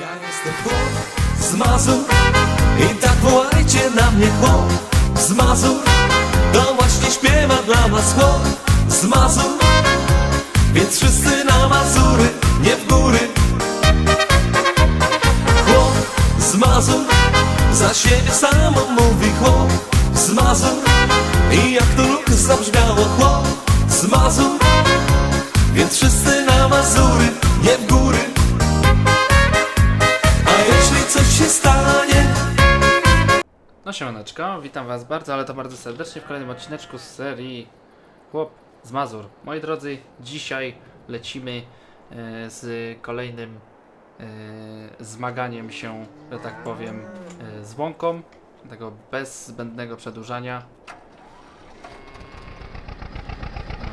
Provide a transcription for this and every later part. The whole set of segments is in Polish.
Ja jestem chłop z Mazur i tak wołajcie na mnie chłop z Mazur. To właśnie śpiewa dla was chłop z Mazur, więc wszyscy na Mazury, nie w góry. Chłop z Mazur, za siebie samo mówi chłop z Mazur. I jak to luk zabrzmiało chłop z Mazur, więc wszyscy na Mazury, nie w góry. Coś się stanie, No siemaneczko, witam was bardzo, ale to bardzo serdecznie w kolejnym odcineczku z serii Chłop z Mazur. Moi drodzy, dzisiaj lecimy e, z kolejnym e, zmaganiem się, że tak powiem, e, z łąką. Tego bez zbędnego przedłużania.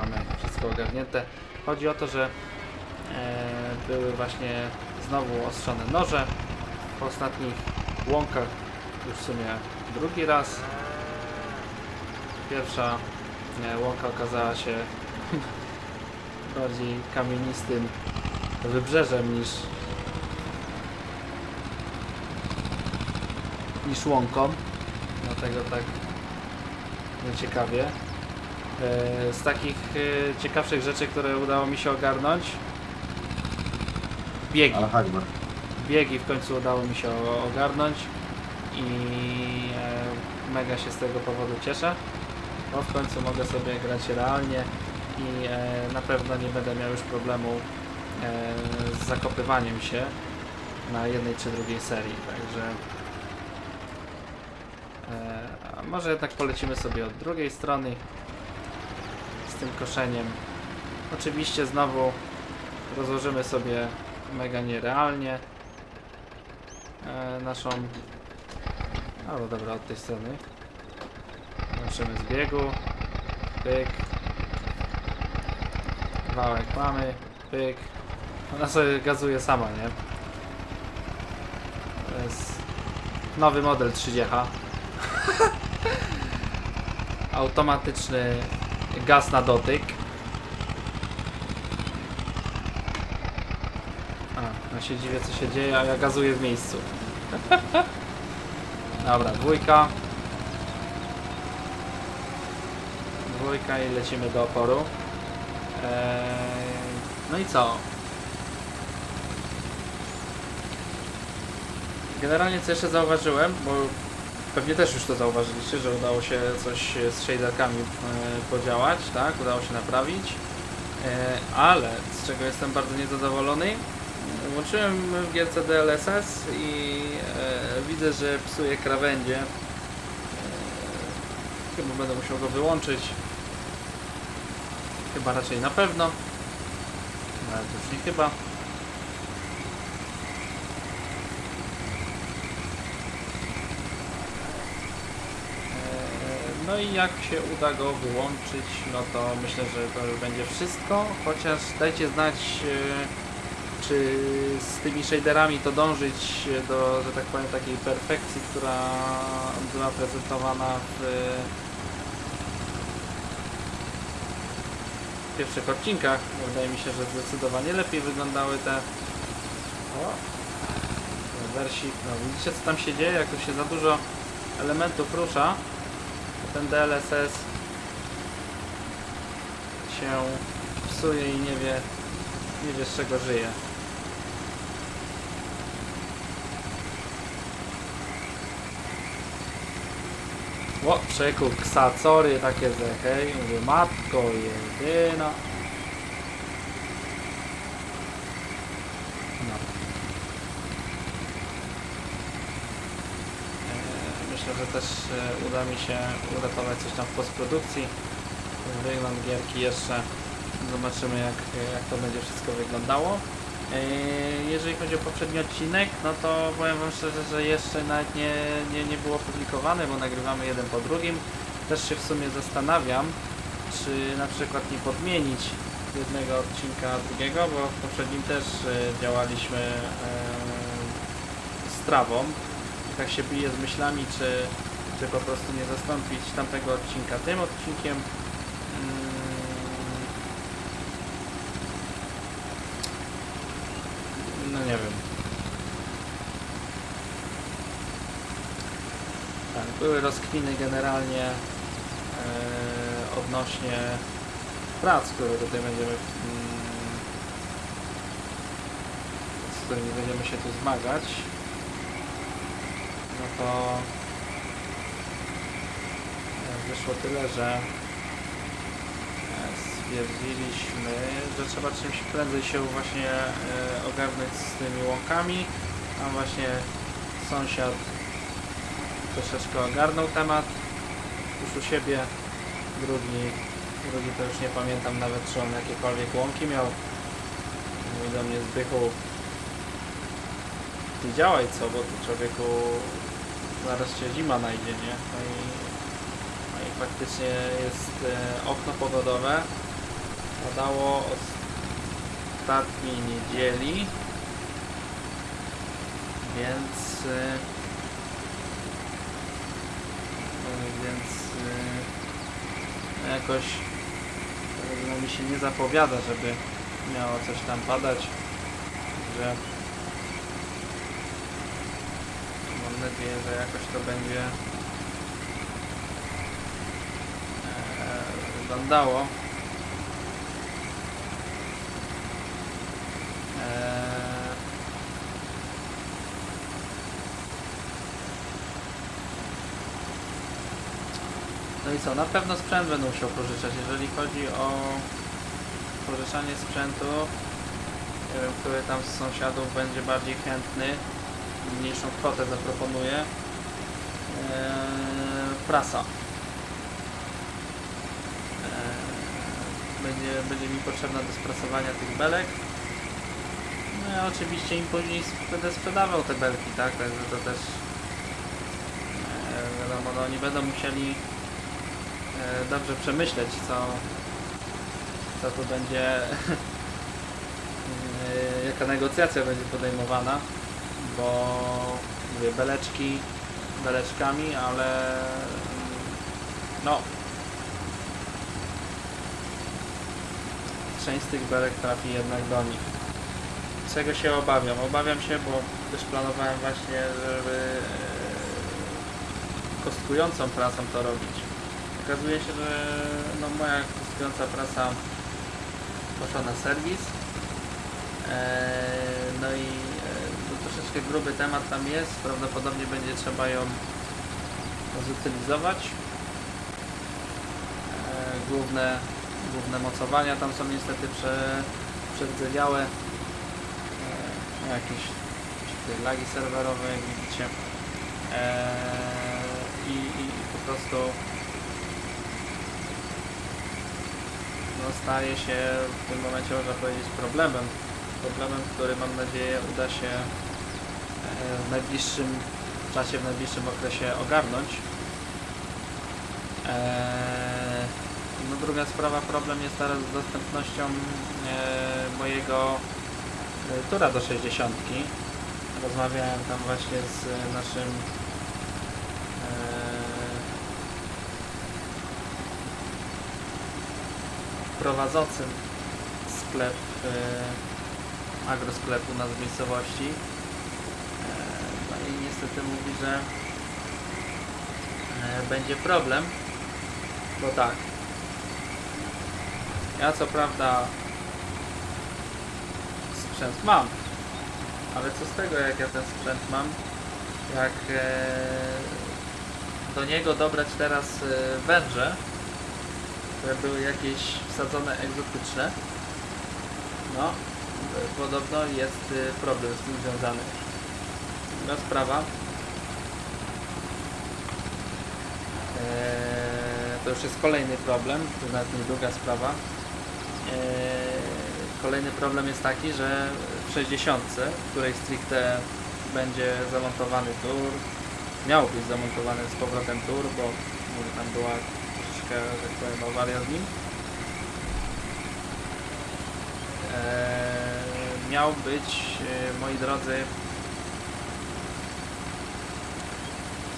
Mamy wszystko ogarnięte. Chodzi o to, że były właśnie znowu ostrzone noże ostatnich łąkach już w sumie drugi raz. Pierwsza e, łąka okazała się bardziej kamienistym wybrzeżem niż niż łąką. Dlatego tak nieciekawie. E, Z takich e, ciekawszych rzeczy, które udało mi się ogarnąć biegi Ale Hagmar. Biegi w końcu udało mi się ogarnąć i e, mega się z tego powodu cieszę, bo w końcu mogę sobie grać realnie i e, na pewno nie będę miał już problemu e, z zakopywaniem się na jednej czy drugiej serii, także może jednak polecimy sobie od drugiej strony z tym koszeniem. Oczywiście znowu rozłożymy sobie mega nierealnie e, naszą albo dobra od tej strony. Łączymy z biegu. Pyk. Wałek mamy. Pyk. Ona sobie gazuje sama nie? To jest nowy model 30 automatyczny gaz na dotyk A, ja się dziwię co się dzieje, a ja gazuję w miejscu. Dobra, dwójka. Dwójka i lecimy do oporu. Eee, no i co? Generalnie co jeszcze zauważyłem, bo pewnie też już to zauważyliście, że udało się coś z shaderkami e, podziałać, tak? Udało się naprawić. E, ale z czego jestem bardzo niezadowolony, Włączyłem w gierce DLSS i e, widzę, że psuje krawędzie. E, chyba będę musiał go wyłączyć. Chyba raczej na pewno. Nawet już nie chyba. E, No i jak się uda go wyłączyć, no to myślę, że to już będzie wszystko. Chociaż dajcie znać, e, czy z tymi shaderami to dążyć do, że tak powiem, takiej perfekcji, która była prezentowana w pierwszych odcinkach. Wydaje mi się, że zdecydowanie lepiej wyglądały te o, wersik. No widzicie co tam się dzieje, jak tu się za dużo elementów rusza, ten DLSS się psuje i nie wie, nie wie z czego żyje. O, przeku, ksacory takie ze hej, mówię, matko jedyna. No. E, Myślę, że też e, uda mi się uratować coś tam w postprodukcji. Wygląd gierki jeszcze. Zobaczymy jak, jak to będzie wszystko wyglądało. E, Jeżeli chodzi o poprzedni odcinek, no to powiem Wam szczerze, że jeszcze nawet nie, nie, nie było publikowane, bo nagrywamy jeden po drugim. Też się w sumie zastanawiam, czy na przykład nie podmienić jednego odcinka drugiego, bo w poprzednim też e, działaliśmy e, z trawą. I tak się biję z myślami, czy, czy po prostu nie zastąpić tamtego odcinka tym odcinkiem. No nie wiem. Tak, były rozkminy generalnie yy, odnośnie prac, które tutaj będziemy yy, z którymi będziemy się tu zmagać. No to e, wyszło tyle, że stwierdziliśmy, że trzeba czymś prędzej się właśnie e, ogarnąć z tymi łąkami, a właśnie sąsiad troszeczkę ogarnął temat już u siebie, drugi, drugi to już nie pamiętam nawet czy on jakiekolwiek łąki miał. Mówi do mnie Zbychu, ty działaj co, bo tu człowieku zaraz się zima najdzie, nie? No i, no i faktycznie jest e, okno pogodowe. Padało ostatniej niedzieli, więc e, więc e, jakoś no, mi się nie zapowiada, żeby miało coś tam padać, że mam nadzieję, że jakoś to będzie e, wyglądało. No i co, na pewno sprzęt będę musiał pożyczać. Jeżeli chodzi o pożyczanie sprzętu, który tam z sąsiadów będzie bardziej chętny, mniejszą kwotę zaproponuje. Eee, prasa. Eee, będzie, będzie mi potrzebna do sprasowania tych belek. No ja oczywiście im później będę sprzedawał te belki, tak? Także to też eee, wiadomo, no oni będą musieli dobrze przemyśleć, co, co tu będzie, e, jaka negocjacja będzie podejmowana, bo mówię, beleczki beleczkami, ale no część z tych belek trafi jednak do nich. Czego się obawiam? Obawiam się, bo też planowałem właśnie, żeby e, kostkującą prasą to robić. Okazuje się, że no, moja kostkująca prasa poszła na serwis. Eee, no i e, to troszeczkę gruby temat tam jest. Prawdopodobnie będzie trzeba ją zutylizować. Eee, główne, główne mocowania tam są niestety prze, przerdzewiałe. Eee, no, jakieś, jakieś lagi serwerowe, jak widzicie. I, i po prostu no, staje się w tym momencie, można powiedzieć, problemem. Problemem, który mam nadzieję uda się e, w najbliższym czasie, w najbliższym okresie ogarnąć. Eee, No druga sprawa, problem jest teraz z dostępnością e, mojego e, tura do 60. Rozmawiałem tam właśnie z naszym prowadzącym sklep, e, agrosklepu nas w. E, no i niestety mówi, że e, będzie problem, bo tak. Ja co prawda sprzęt mam, ale co z tego jak ja ten sprzęt mam, jak e, do niego dobrać teraz e, węże, które były jakieś wsadzone egzotyczne. No, podobno jest y, problem z tym związany. Druga sprawa. Eee, to już jest kolejny problem, to nawet nie druga sprawa. Eee, kolejny problem jest taki, że w 60, w której stricte będzie zamontowany tur, miał być zamontowany z powrotem tur, bo tam była troszeczkę, że tak powiem, awaria z nim. Eee, miał być, e, moi drodzy,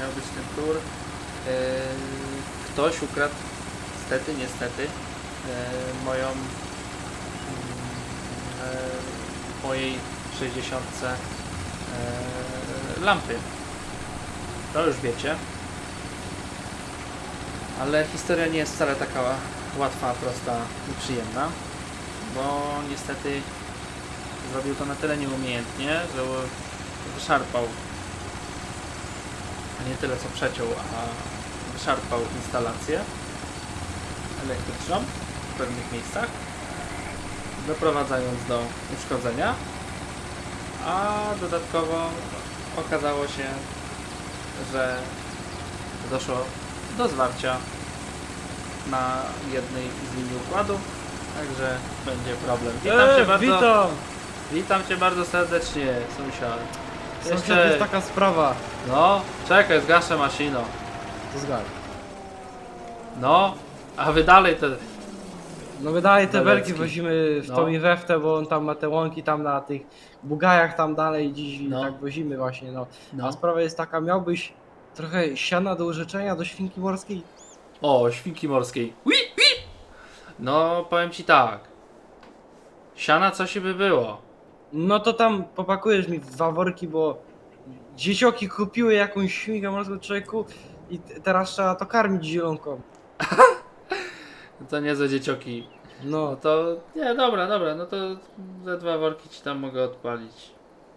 miał być ten tur. Eee, ktoś ukradł, niestety, niestety, eee, moją mm, eee, mojej 60 eee, lampy. To już wiecie. Ale historia nie jest wcale taka łatwa, prosta i przyjemna, bo niestety zrobił to na tyle nieumiejętnie, że wyszarpał. Nie tyle co przeciął, a wyszarpał instalację elektryczną w pewnych miejscach, doprowadzając do uszkodzenia, a dodatkowo okazało się, że doszło do zwarcia na jednej z linii układu, także będzie problem. Witam cię E, bardzo, Witam! witam cię bardzo serdecznie, sąsiad. Sąsiad, Jeszcze- jest taka sprawa. No, czekaj, zgaszę maszyno. To zgadza. No, a wy dalej te... No wydaje te Dalecki. belki wozimy w No. tą inweftę, bo on tam ma te łąki tam na tych bugajach tam dalej dziś No. tak wozimy właśnie, no. No. A sprawa jest taka, miałbyś trochę siana do użyczenia do świnki morskiej? O, świnki morskiej. Ui, ui. No, powiem ci tak. Siana coś by było. No to tam popakujesz mi w dwa worki, bo dziecioki kupiły jakąś świnkę morską człowieku i t- teraz trzeba to karmić zielonką. To niezłe dziecioki. No No, to... Nie, dobra, dobra, no to ze dwa worki ci tam mogę odpalić.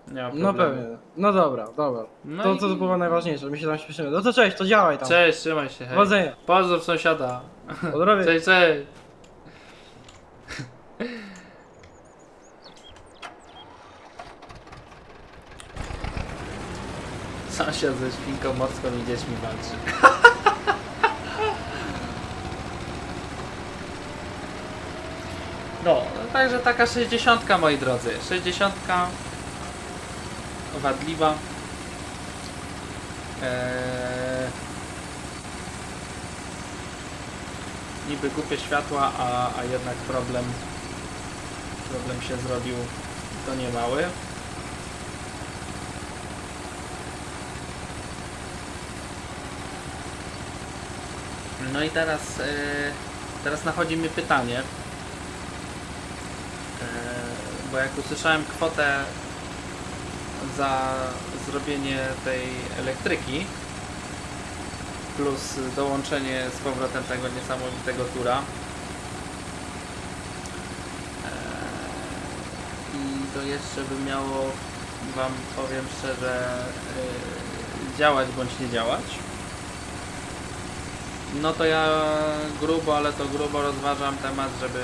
Nie ma problemu. no pewnie. No dobra, dobra. No to, i- to, to było najważniejsze, my się tam śpieszymy. No to cześć, to działaj tam. Cześć, trzymaj się, hej. Powodzenia. Pozdrów sąsiada. Pozdrowie. Cześć, cześć. Sąsiad ze świnką morską i dziećmi walczy. No, także taka 60 moi drodzy. 60 wadliwa. Eee, niby głupie światła, a, a jednak problem problem się zrobił to nie mały. No i teraz e, teraz nachodzi mi pytanie, e, bo jak usłyszałem kwotę za zrobienie tej elektryki plus dołączenie z powrotem tego niesamowitego tura. Eee, i to jeszcze by miało wam powiem szczerze yy, działać bądź nie działać. No to ja grubo, ale to grubo rozważam temat, żeby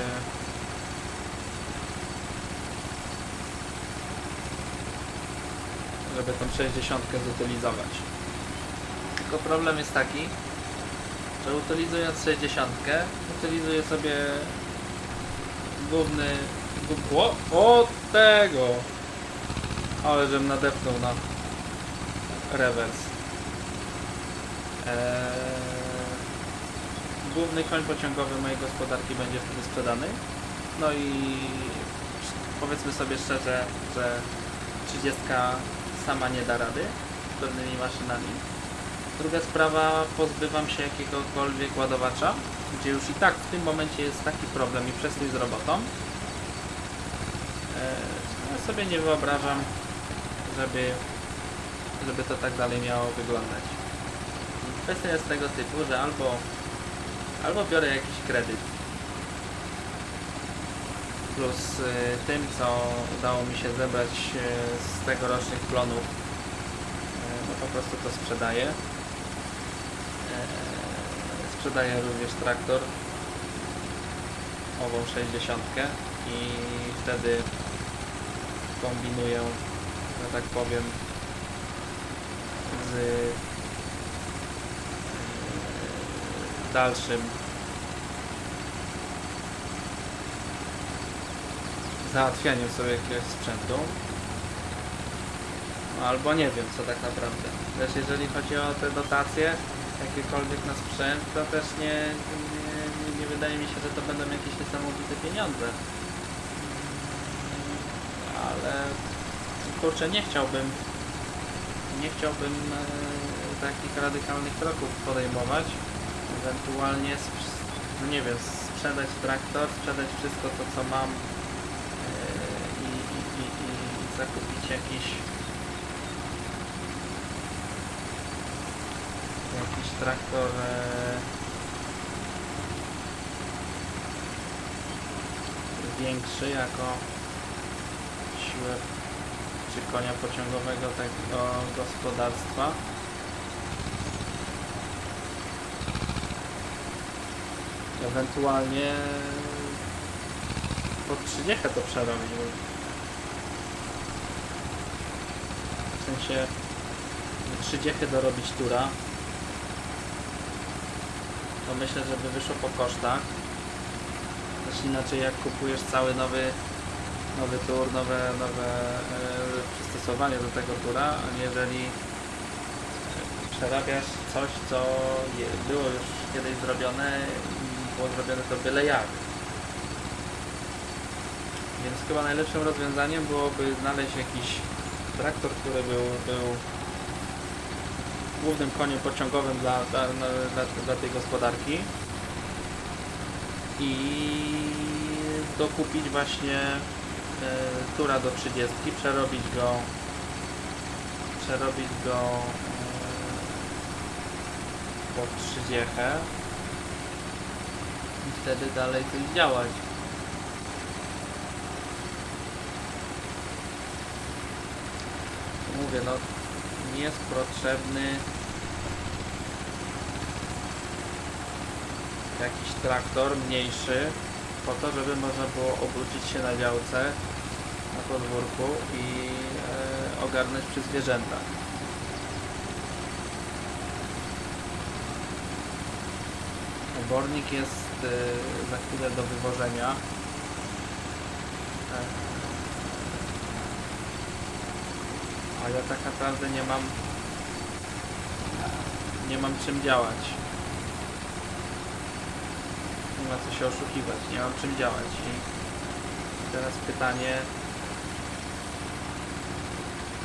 żeby tą 60 zutylizować. Tylko problem jest taki, że utylizując 60, utylizuję sobie główny o, o tego! Ale żem nadepnął na rewers. Eee, główny koń pociągowy mojej gospodarki będzie wtedy sprzedany. No i powiedzmy sobie szczerze, że 30 sama nie da rady z pewnymi maszynami Druga sprawa, pozbywam się jakiegokolwiek ładowacza, gdzie już i tak w tym momencie jest taki problem i przestój z robotą. Ja sobie nie wyobrażam, żeby, żeby to tak dalej miało wyglądać. Kwestia jest tego typu, że albo, albo biorę jakiś kredyt plus y, tym, co udało mi się zebrać y, z tegorocznych plonów, no po prostu to sprzedaję. Sprzedaję również traktor ową 60 i wtedy kombinuję, że tak powiem, z dalszym załatwianiem sobie jakiegoś sprzętu. Albo nie wiem co tak naprawdę. Też jeżeli chodzi o te dotacje, jakiekolwiek na sprzęt, to też nie, nie, nie, wydaje mi się, że to będą jakieś niesamowite pieniądze. Ale kurczę, nie chciałbym nie chciałbym e, takich radykalnych kroków podejmować. Ewentualnie no nie wiem, sprzedać traktor, sprzedać wszystko to co mam zakupić jakiś jakiś traktor e, większy jako siłę czy konia pociągowego takiego gospodarstwa. Ewentualnie pod 30 to przerobił. Sensie 30 dorobić tura. To myślę, żeby wyszło po kosztach. Też inaczej jak kupujesz cały nowy nowy tur, nowe, nowe e, przystosowanie do tego tura, aniżeli e, przerabiasz coś, co je, było już kiedyś zrobione i było zrobione to byle jak. Więc chyba najlepszym rozwiązaniem byłoby znaleźć jakiś traktor, który był, był głównym koniem pociągowym dla, dla, dla, dla tej gospodarki i dokupić właśnie e, tura do 30, przerobić go przerobić go e, pod 30 i wtedy dalej coś działać. Mówię, no nie jest potrzebny jakiś traktor mniejszy po to, żeby można było obrócić się na działce na podwórku i e, ogarnąć przy zwierzętach. Obornik jest e, za chwilę do wywożenia. E, a ja tak naprawdę nie mam nie mam czym działać. Nie ma co się oszukiwać, nie mam czym działać. I teraz pytanie,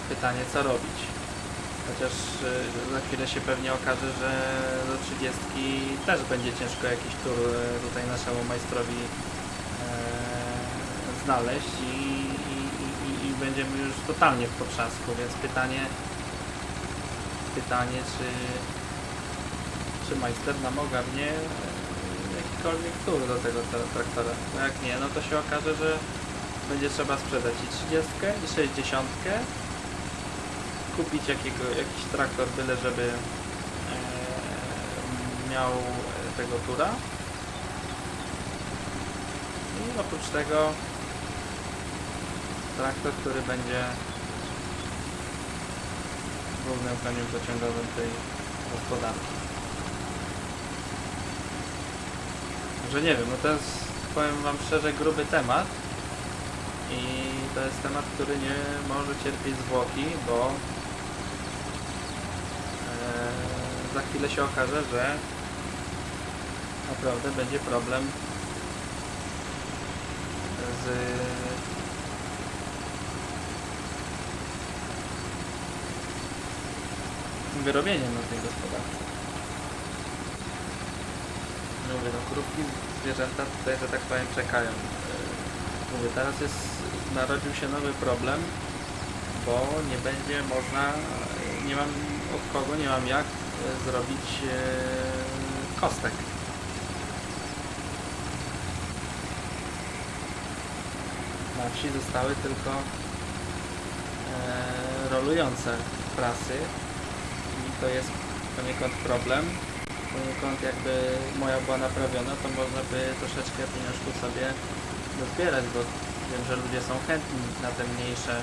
pytanie co robić. Chociaż y, za chwilę się pewnie okaże, że do 30 też będzie ciężko jakiś tur y, tutaj naszemu majstrowi e, znaleźć i, będziemy już totalnie w potrzasku, więc pytanie, pytanie czy, czy majster nam ogarnie e, jakikolwiek tur do tego tra- traktora. Bo jak nie, no to się okaże, że będzie trzeba sprzedać i 30 i 60 kupić jakiego, jakiś traktor byle żeby e, miał e, tego tura i oprócz tego traktor, który będzie głównym koniem pociągowym tej gospodarki. Że nie wiem, no to jest, powiem wam szczerze, gruby temat i to jest temat, który nie może cierpieć zwłoki, bo e, za chwilę się okaże, że naprawdę będzie problem z wyrobieniem na tej gospodarce. No Mówię, no krówki, zwierzęta tutaj, że tak powiem, czekają. Yy, Mówię, teraz jest, narodził się nowy problem, bo nie będzie można, nie mam od kogo, nie mam jak yy, zrobić yy, kostek. Na wsi zostały tylko e, rolujące prasy to jest poniekąd problem. Poniekąd jakby moja była naprawiona, to można by troszeczkę pieniążków sobie dozbierać, bo wiem, że ludzie są chętni na te mniejsze e,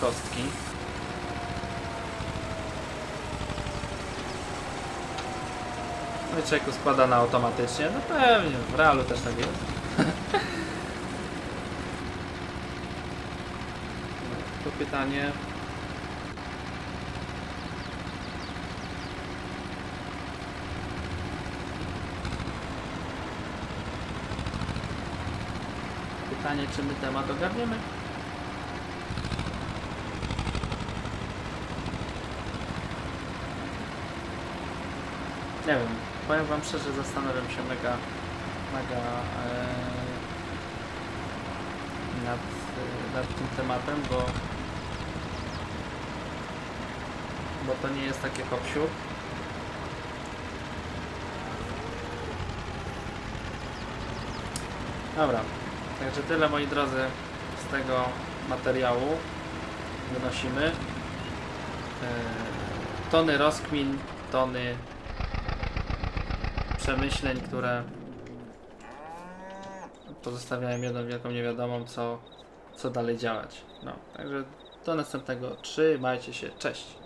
kostki. No i człowieku składa na automatycznie, no pewnie, w realu też tak jest. No, to pytanie, pytanie, czy my temat ogarniemy? Nie wiem, powiem wam szczerze, zastanawiam się mega, mega e, nad, e, nad tym tematem, bo bo to nie jest takie hop Dobra, także tyle moi drodzy z tego materiału wynosimy. Eee, tony rozkmin, tony przemyśleń, które pozostawiałem jedną wielką niewiadomą, co, co dalej działać. No, także do następnego. Trzymajcie się, cześć.